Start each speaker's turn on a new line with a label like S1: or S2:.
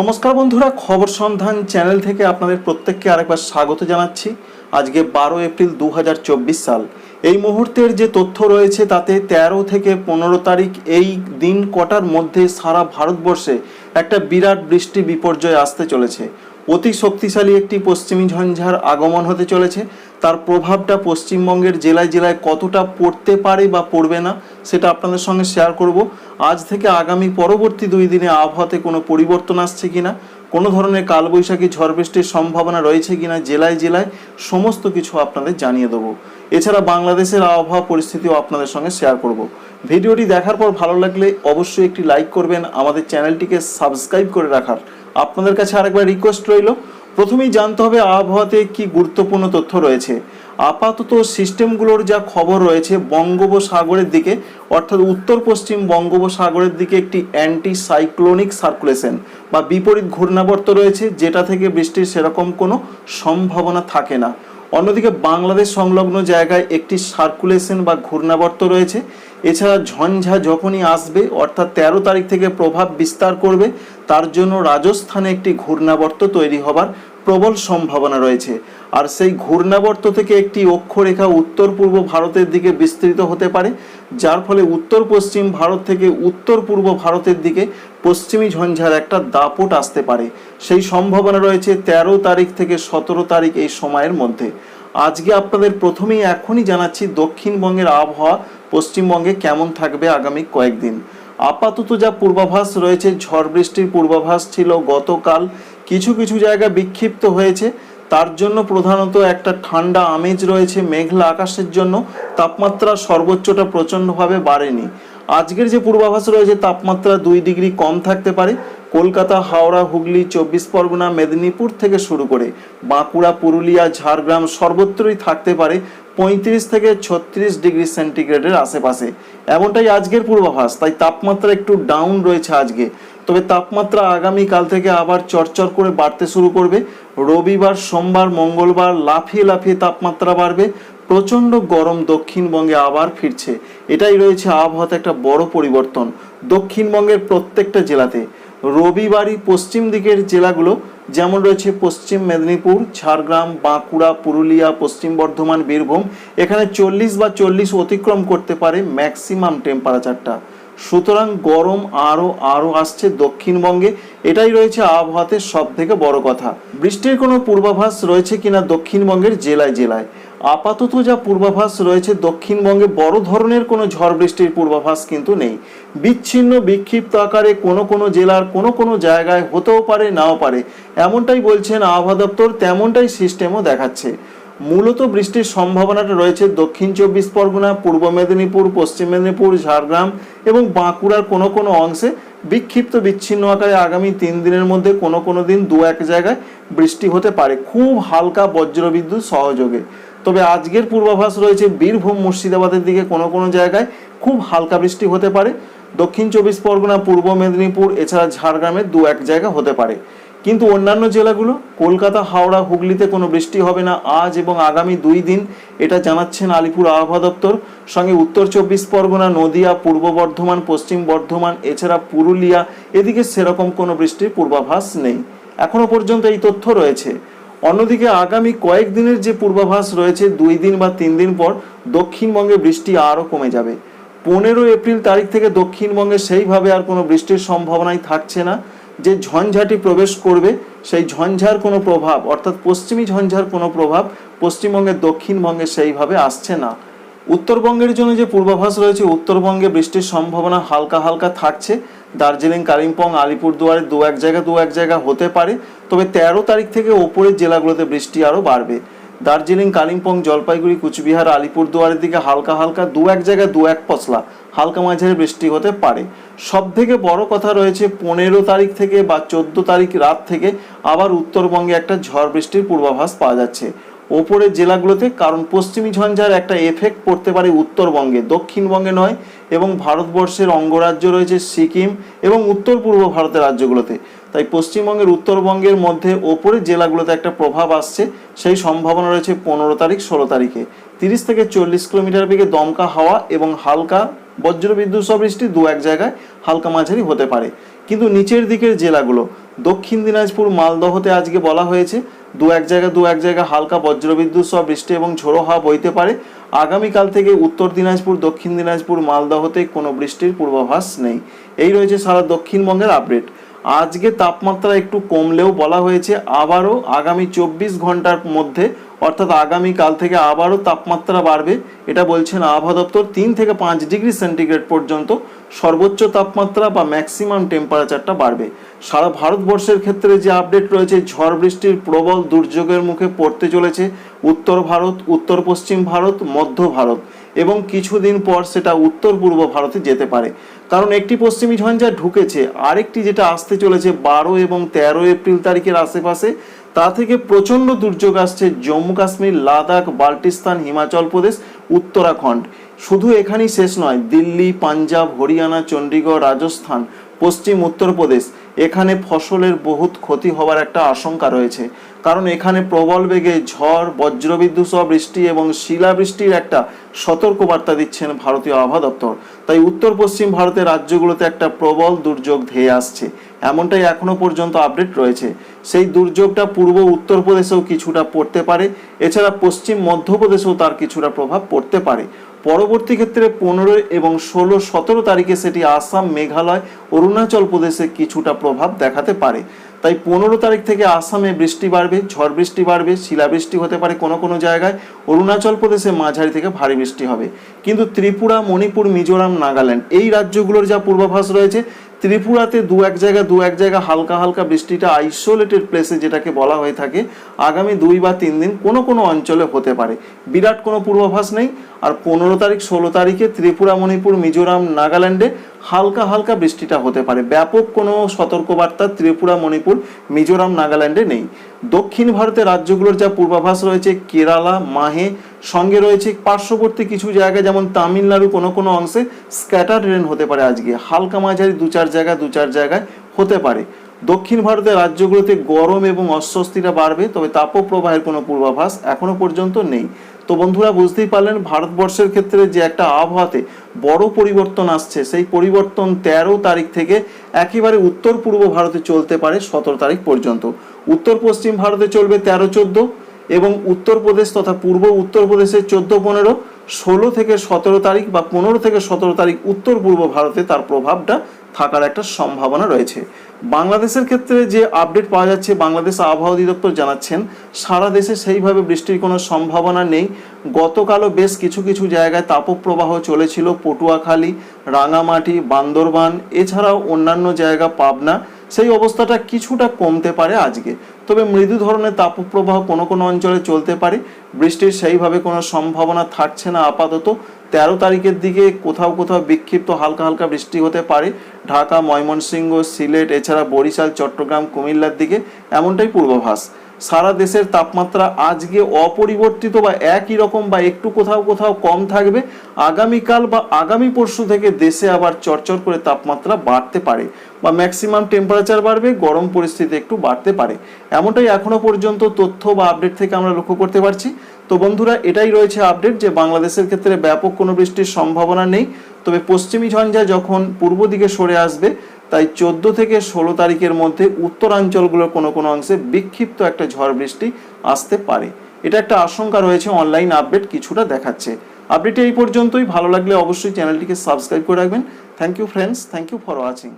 S1: নমস্কার বন্ধুরা, খবর সন্ধান চ্যানেল থেকে আপনাদের প্রত্যেককে আরেকবার স্বাগত জানাচ্ছি। আজকে বারো এপ্রিল দু হাজার চব্বিশ সাল। এই মুহূর্তের যে তথ্য রয়েছে তাতে ১৩ থেকে পনেরো তারিখ এই দিন কটার মধ্যে সারা ভারতবর্ষে একটা বিরাট বৃষ্টি বিপর্যয় আসতে চলেছে। অতি শক্তিশালী একটি পশ্চিমী ঝঞ্ঝার আগমন হতে চলেছে। তার প্রভাবটা পশ্চিমবঙ্গের জেলায় জেলায় কতটা পড়তে পারে বা পড়বে না, সেটা আপনাদের সঙ্গে শেয়ার করব। আজ থেকে আগামী পরবর্তী দুই দিনে আবহাওয়াতে কোনো পরিবর্তন আসছে কিনা, কোনো ধরনের কালবৈশাখী ঝড় বৃষ্টির সম্ভাবনা রয়েছে কিনা, জেলায় জেলায় সমস্ত কিছু আপনাদের জানিয়ে দেবো। এছাড়া বাংলাদেশের আবহাওয়া পরিস্থিতিও আপনাদের সঙ্গে শেয়ার করব। ভিডিওটি দেখার পর ভালো লাগলে অবশ্যই একটি লাইক করবেন, আমাদের চ্যানেলটিকে সাবস্ক্রাইব করে রাখার। আপনাদের কাছে আরেকবার রিকোয়েস্ট রইল। প্রথমেই জানতে হবে আবহাওয়াতে কি গুরুত্বপূর্ণ তথ্য রয়েছে। আপাতত সিস্টেমগুলোর যা খবর রয়েছে বঙ্গোপসাগরের দিকে, অর্থাৎ উত্তর পশ্চিম বঙ্গোপসাগরের দিকে একটি অ্যান্টি সাইক্লোনিক সার্কুলেশন বা বিপরীত ঘূর্ণাবর্ত রয়েছে, যেটা থেকে বৃষ্টির সেরকম কোনো সম্ভাবনা থাকে না। অন্যদিকে বাংলাদেশ সংলগ্ন জায়গায় একটি সার্কুলেশন বা ঘূর্ণাবর্ত রয়েছে। এছাড়া ঝঞ্ঝা যখনই আসবে, অর্থাৎ তেরো তারিখ থেকে প্রভাব বিস্তার করবে, তার জন্য রাজস্থানে একটি ঘূর্ণাবর্ত তৈরি হবার প্রবল সম্ভাবনা রয়েছে। আর সেই ঘূর্ণাবর্ত থেকে একটি অক্ষরেখা উত্তর পূর্ব ভারতের দিকে বিস্তৃত হতে পারে, যার ফলে উত্তর পশ্চিম ভারত থেকে উত্তর পূর্ব ভারতের দিকে পশ্চিমী ঝঞ্ঝার একটা দাপট আসতে পারে। সেই সম্ভাবনা রয়েছে তেরো তারিখ থেকে সতেরো তারিখ এই সময়ের মধ্যে। আজকে আপনাদের প্রথমেই এখনই জানাচ্ছি দক্ষিণবঙ্গের আবহাওয়া, পশ্চিমবঙ্গে কেমন থাকবে আগামী কয়েকদিন। আপাতত যা পূর্বাভাস রয়েছে, ঝড় বৃষ্টির পূর্বাভাস ছিল গতকাল কিছু কিছু জায়গা বিক্ষিপ্ত হয়েছে। তার জন্য প্রধানত একটা ঠান্ডা আমেজ রয়েছে মেঘলা আকাশের জন্য। তাপমাত্রা সর্বোচ্চটা প্রচণ্ডভাবে বাড়েনি। আজকের যে পূর্বাভাস রয়েছে, তাপমাত্রা দুই ডিগ্রি কম থাকতে পারে। কলকাতা, হাওড়া, হুগলি, চব্বিশ পরগনা, মেদিনীপুর থেকে শুরু করে বাঁকুড়া, পুরুলিয়া, ঝাড়গ্রাম সর্বত্রই থাকতে পারে পঁয়ত্রিশ থেকে ছত্রিশ ডিগ্রি সেন্টিগ্রেডের আশেপাশে। এমনটাই আজকের পূর্বাভাস, তাই তাপমাত্রা একটু ডাউন রয়েছে আজকে। তবে তাপমাত্রা আগামী কাল থেকে আবার চরচর করে বাড়তে শুরু করবে। রবিবার, সোমবার, মঙ্গলবার লাফিয়ে লাফিয়ে তাপমাত্রা বাড়বে। প্রচণ্ড গরম দক্ষিণবঙ্গে আবার ফিরছে। এটাই রয়েছে আবহাওয়াতে একটা বড় পরিবর্তন দক্ষিণবঙ্গের প্রত্যেকটা জেলাতে। রবিবারই পশ্চিম দিকের জেলাগুলো যেমন রয়েছে পশ্চিম মেদিনীপুর, ঝাড়গ্রাম, বাঁকুড়া, পুরুলিয়া, পশ্চিম বর্ধমান, বীরভূম, এখানে চল্লিশ বা চল্লিশ অতিক্রম করতে পারে ম্যাক্সিমাম টেম্পারেচারটা সুতরাং গরম আরও আরও আসছে দক্ষিণবঙ্গে। এটাই রয়েছে আবহাওয়াতে সব থেকে বড় কথা। বৃষ্টির কোনো পূর্বাভাস রয়েছে কিনা দক্ষিণবঙ্গের জেলায় জেলায়? আপাতত যা পূর্বাভাস রয়েছে, দক্ষিণবঙ্গে বড় ধরনের কোনো ঝড় বৃষ্টির পূর্বাভাস কিন্তু নেই। বিচ্ছিন্ন, বিক্ষিপ্ত আকারে কোনো কোনো জেলার কোনো কোনো জায়গায় হতেও পারে, নাও পারে। এমনটাই বলছেন আবহাওয়া দপ্তর, তেমনটাই সিস্টেমও দেখাচ্ছে। মূলত বৃষ্টির সম্ভাবনাটা রয়েছে দক্ষিণ চব্বিশ পরগনা, পূর্ব মেদিনীপুর, পশ্চিম মেদিনীপুর, ঝাড়গ্রাম এবং বাঁকুড়ার কোনো কোনো অংশে বিক্ষিপ্ত বিচ্ছিন্ন আকারে আগামী তিন দিনের মধ্যে কোনো কোনো দিন দু এক জায়গায় বৃষ্টি হতে পারে। খুব হালকা বজ্রবিদ্যুৎ সহযোগে। তবে আজকের পূর্বাভাস রয়েছে বীরভূম, মুর্শিদাবাদের দিকে কোনো কোনো জায়গায় খুব হালকা বৃষ্টি হতে পারে। দক্ষিণ চব্বিশ পরগনা, পূর্ব মেদিনীপুর, এছাড়া ঝাড়গ্রামের দু এক জায়গা হতে পারে। কিন্তু অন্যান্য জেলাগুলো, কলকাতা, হাওড়া, হুগলিতে কোনো বৃষ্টি হবে না আজ এবং আগামী দুই দিন। এটা জানাচ্ছেন আলিপুর আবহাওয়া দপ্তর। সঙ্গে উত্তর চব্বিশ পরগনা, নদিয়া, পূর্ব বর্ধমান, পশ্চিম বর্ধমান, এছাড়া পুরুলিয়া, এদিকে সেরকম কোনো বৃষ্টির পূর্বাভাস নেই। এখনও পর্যন্ত এই তথ্য রয়েছে। অন্যদিকে আগামী কয়েকদিনের যে পূর্বাভাস রয়েছে, দুই দিন বা তিন দিন পর দক্ষিণবঙ্গে বৃষ্টি আরও কমে যাবে। পনেরো এপ্রিল তারিখ থেকে দক্ষিণবঙ্গে সেইভাবে আর কোনো বৃষ্টির সম্ভাবনাই থাকছে না। যে ঝঞ্ঝাটি প্রবেশ করবে, সেই ঝঞ্ঝার কোনো প্রভাব, অর্থাৎ পশ্চিমী ঝঞ্ঝার কোনো প্রভাব পশ্চিমবঙ্গের দক্ষিণবঙ্গে সেইভাবে আসছে না। উত্তরবঙ্গের জন্য যে পূর্বাভাস রয়েছে, উত্তরবঙ্গে বৃষ্টির সম্ভাবনা হালকা হালকা থাকছে। দার্জিলিং, কালিম্পং, আলিপুরদুয়ারে দু এক জায়গা দু এক জায়গা হতে পারে। তবে তেরো তারিখ থেকে ওপরের জেলাগুলোতে বৃষ্টি আরও বাড়বে। দার্জিলিং, কালিম্পং, জলপাইগুড়ি, কুচবিহার, আলিপুরদুয়ারের দিকে হালকা হালকা দু এক জায়গায় দু এক পশলা হালকা মাঝারি বৃষ্টি হতে পারে। সব থেকে বড় কথা রয়েছে পনেরো তারিখ থেকে বা চোদ্দ তারিখ রাত থেকে আবার উত্তরবঙ্গে একটা ঝড় বৃষ্টির পূর্বাভাস পাওয়া যাচ্ছে। ওপরের জেলাগুলোতে কারণ পশ্চিমী ঝঞ্ঝার একটা এফেক্ট পড়তে পারে উত্তরবঙ্গে, দক্ষিণবঙ্গে নয়, এবং ভারতবর্ষের অঙ্গরাজ্য রয়েছে সিকিম এবং উত্তর পূর্ব ভারতের রাজ্যগুলোতে। তাই পশ্চিমবঙ্গের উত্তরবঙ্গের মধ্যে ওপরের জেলাগুলোতে একটা প্রভাব আসছে। সেই সম্ভাবনা রয়েছে পনেরো তারিখ, ষোলো তারিখে। তিরিশ থেকে চল্লিশ কিলোমিটার বেগে দমকা হাওয়া এবং হালকা বজ্রবিদ্যুৎ সহ বৃষ্টি দু এক জায়গায় হালকা মাঝারি হতে পারে। কিন্তু নিচের দিকের জেলাগুলো, দক্ষিণ দিনাজপুর, মালদহতে আজকে বলা হয়েছে দু এক জায়গা, দু এক জায়গা হালকা বজ্রবিদ্যুৎ সহ বৃষ্টি এবং ঝোড়ো হাওয়া বইতে পারে। আগামীকাল থেকে উত্তর দিনাজপুর, দক্ষিণ দিনাজপুর, মালদহতে কোনো বৃষ্টির পূর্বাভাস নেই। এই রয়েছে সারা দক্ষিণবঙ্গের আপডেট। আজকে তাপমাত্রা একটু কমলেও বলা হয়েছে, আবারও আগামী চব্বিশ ঘণ্টার মধ্যে, অর্থাৎ আগামী কাল থেকে আবারও তাপমাত্রা বাড়বে। এটা বলছেন আবহাওয়া দপ্তর, তিন থেকে পাঁচ ডিগ্রি সেন্টিগ্রেড পর্যন্ত সর্বোচ্চ তাপমাত্রা বা ম্যাক্সিমাম টেম্পারেচারটা বাড়বে। সারা ভারতবর্ষের ক্ষেত্রে যে আপডেট রয়েছে, ঝড় বৃষ্টির প্রবল দুর্যোগের মুখে পড়তে চলেছে উত্তর ভারত, উত্তর পশ্চিম ভারত, মধ্য ভারত এবং কিছুদিন পর সেটা উত্তর পূর্ব ভারতে যেতে পারে। কারণ একটি পশ্চিমী ঝঞ্ঝা ঢুকেছে, আরেকটি যেটা আসতে চলেছে বারো এবং তেরো এপ্রিল তারিখের আশেপাশে, তা থেকে প্রচণ্ড দুর্যোগ আসছে জম্মু কাশ্মীর, লাদাখ, বাল্টিস্তান, হিমাচল প্রদেশ, উত্তরাখণ্ড। শুধু এখানেই শেষ নয়, দিল্লি, পাঞ্জাব, হরিয়ানা, চণ্ডীগড়, রাজস্থান, পশ্চিম উত্তরপ্রদেশ এখানে ফসলের বহুত ক্ষতি হওয়ার একটা আশঙ্কা রয়েছে। কারণ এখানে প্রবল বেগে ঝড়, বজ্রবিদ্যুৎ সহ বৃষ্টি এবং শিলাবৃষ্টির একটা সতর্কবার্তা দিচ্ছেন ভারতীয় আবহাওয়া দপ্তর। তাই উত্তর পশ্চিম ভারতের রাজ্যগুলোতে একটা প্রবল দুর্যোগ ধেয়ে আসছে। এমনটাই এখনও পর্যন্ত আপডেট রয়েছে। সেই দুর্যোগটা পূর্ব উত্তরপ্রদেশেও কিছুটা পড়তে পারে। এছাড়া পশ্চিম মধ্যপ্রদেশেও তার কিছুটা প্রভাব পড়তে পারে। পরবর্তী ক্ষেত্রে পনেরো এবং ষোলো, সতেরো তারিখে সেটি আসাম, মেঘালয়, অরুণাচল প্রদেশে কিছুটা প্রভাব দেখাতে পারে। তাই পনেরো তারিখ থেকে আসামে বৃষ্টি বাড়বে, ঝড় বৃষ্টি বাড়বে, শিলাবৃষ্টি হতে পারে কোনো কোনো জায়গায়। অরুণাচল প্রদেশে মাঝারি থেকে ভারী বৃষ্টি হবে। কিন্তু ত্রিপুরা, মণিপুর, মিজোরাম, নাগাল্যান্ড এই রাজ্যগুলোর যা পূর্বাভাস রয়েছে ত্রিপুরাতে দু এক জায়গা দু এক জায়গা হালকা হালকা বৃষ্টিটা আইসোলেটেড প্লেসে যেটাকে বলা হয়ে থাকে, আগামী দুই বা তিন দিন কোনো কোনো অঞ্চলে হতে পারে। বিরাট কোনো পূর্বাভাস নেই। আর পনেরো তারিখ, ষোলো তারিখে ত্রিপুরা, মণিপুর, মিজোরাম, নাগাল্যান্ডে হালকা হালকা বৃষ্টিটা হতে পারে। ব্যাপক কোনো সতর্কবার্তা ত্রিপুরা, মণিপুর, মিজোরাম, নাগাল্যান্ডে নেই। দক্ষিণ ভারতের রাজ্যগুলোর যা পূর্বাভাস রয়েছে, কেরালা, মাহে সঙ্গে রয়েছে পার্শ্ববর্তী কিছু জায়গায় যেমন তামিলনাড়ু কোনো কোনো অংশে স্ক্যাটার রেন হতে পারে আজকে। হালকা মাঝারি দু চার জায়গায় দু চার জায়গায় হতে পারে। দক্ষিণ ভারতের রাজ্যগুলোতে গরম এবং অস্বস্তিটা বাড়বে, তবে তাপপ্রবাহের কোনো পূর্বাভাস এখনও পর্যন্ত নেই। তো বন্ধুরা, বুঝতেই পারলেন, ভারতবর্ষের ক্ষেত্রে যে একটা আবহাওয়াতে বড় পরিবর্তন আসছে, সেই পরিবর্তন তেরো তারিখ থেকে একেবারে উত্তর পূর্ব ভারতে চলতে পারে সতেরো তারিখ পর্যন্ত। উত্তর পশ্চিম ভারতে চলবে তেরো চোদ্দ এবং উত্তরপ্রদেশ তথা পূর্ব উত্তরপ্রদেশে চোদ্দ, পনেরো, ষোলো থেকে সতেরো তারিখ বা পনেরো থেকে সতেরো তারিখ উত্তর পূর্ব ভারতে তার প্রভাবটা থাকার একটা সম্ভাবনা রয়েছে। বাংলাদেশের ক্ষেত্রে যে আপডেট পাওয়া যাচ্ছে, বাংলাদেশ আবহাওয়া অধিদপ্তর জানাচ্ছেন, সারা দেশে সেইভাবে বৃষ্টির কোনো সম্ভাবনা নেই। গতকালও বেশ কিছু কিছু জায়গায় তাপপ্রবাহ চলেছিল। পটুয়াখালী, রাঙামাটি, বান্দরবান, এছাড়াও অন্যান্য জায়গা পাবনা সেই অবস্থাটা কিছুটা কমতে পারে আজকে। তবে মৃদু ধরনের তাপপ্রবাহ কোনো কোনো অঞ্চলে চলতে পারে। বৃষ্টির সেইভাবে কোনো সম্ভাবনা থাকছে না আপাতত। তেরো তারিখের দিকে কোথাও কোথাও বিক্ষিপ্ত হালকা হালকা বৃষ্টি হতে পারে। ঢাকা, ময়মনসিংহ, সিলেট, এছাড়া বরিশাল, চট্টগ্রাম, কুমিল্লার দিকে এমনটাই পূর্বাভাস। সারা দেশের তাপমাত্রা আজকে অপরিবর্তিত বা একই রকম বা একটু কোথাও কোথাও কম থাকবে। আগামীকাল বা আগামী পরশু থেকে দেশে আবার চরচর করে তাপমাত্রা বাড়তে পারে বা ম্যাক্সিমাম টেম্পারেচার বাড়বে, গরম পরিস্থিতি একটু বাড়তে পারে। এমনটাই এখনও পর্যন্ত তথ্য বা আপডেট থেকে আমরা লক্ষ্য করতে পারছি। তো বন্ধুরা, এটাই রয়েছে আপডেট যে বাংলাদেশের ক্ষেত্রে ব্যাপক কোনো বৃষ্টির সম্ভাবনা নেই। তবে পশ্চিমী ঝঞ্ঝা যখন পূর্ব দিকে সরে আসবে তাই চোদ্দ থেকে ষোলো তারিখের মধ্যে উত্তরাঞ্চলগুলোর কোনো কোনো অংশে বিক্ষিপ্ত একটা ঝড় বৃষ্টি আসতে পারে। এটা একটা আশঙ্কা রয়েছে, অনলাইন আপডেট কিছুটা দেখাচ্ছে। আপডেট এই পর্যন্তই। ভালো লাগলে অবশ্যই চ্যানেলটিকে সাবস্ক্রাইব করে রাখবেন। Thank you friends thank you for watching